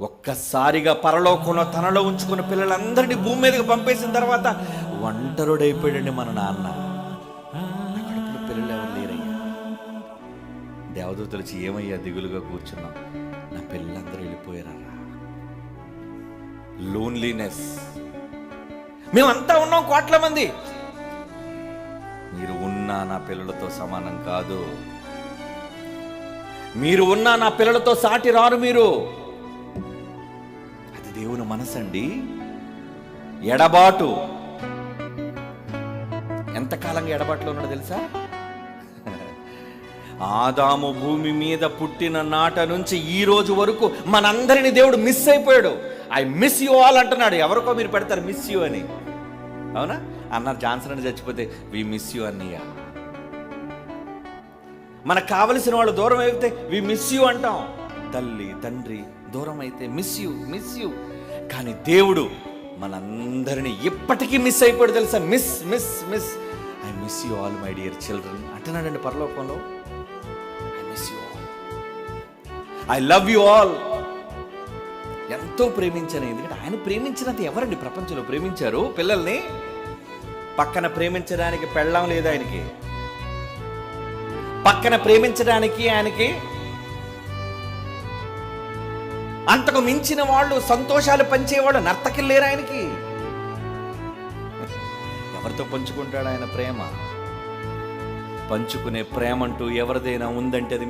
ఒక్కసారిగా పరలోకంలో తనలో ఉంచుకున్న పిల్లలందరినీ భూమి మీదకి పంపేసిన తర్వాత ఒంటరుడైపోయాడండి మన నాన్న. నా కడుపులో పిల్లలు ఎవరు లేరయ్యా? దేవదూతలు ఏమయ్యా దిగులుగా కూర్చున్నాం నా పిల్లలందరూ వెళ్ళిపోయారా లోన్లీనెస్ మేమంతా ఉన్నాం కోట్ల మంది. మీరు ఉన్నా నా పిల్లలతో సమానం కాదు. మీరు ఉన్నా నా పిల్లలతో సాటి రారు మీరు. దేవుని మనసండి. ఎడబాటు. ఎంతకాలంగా ఎడబాటులో ఉన్నాడు తెలుసా? ఆదాము భూమి మీద పుట్టిన నాట నుంచి ఈ రోజు వరకు మనందరిని దేవుడు మిస్ అయిపోయాడు. ఐ మిస్ యూ ఆల్ అంటున్నాడు. ఎవరికో మీరు పెడతారు మిస్ యూ అని. అవునా? అన్నారు జాన్సన్ అని చచ్చిపోతే వి మిస్ యూ అన్నయ్య. మనకు కావలసిన వాళ్ళు దూరం అయితే వి మిస్ యూ అంటాం. తల్లి తండ్రి దూరం అయితే మిస్ యూ మిస్ యూ కానీ దేవుడు మనందరినీ ఎప్పటికీ మిస్ అయిపోయాడు తెలుసా? Miss miss miss I miss you all my dear children అంటున్నాడండి పరలోకంలో. I miss you all I love you all ఎంతో ప్రేమించాను. ఎందుకంటే ఆయన ప్రేమించినంత ఎవరండి ప్రపంచంలో ప్రేమించారు? పిల్లల్ని పక్కన ప్రేమించడానికి పెళ్ళం లేదు ఆయనకి. పక్కన ప్రేమించడానికి ఆయనకి అంతకు మించిన వాళ్ళు సంతోషాలు పంచేవాళ్ళు నర్తకిలు లేరు ఆయనకి. ఎవరితో పంచుకుంటాడు ఆయన ప్రేమ? పంచుకునే ప్రేమ అంటూ ఎవరిదైనా ఉందంటే అది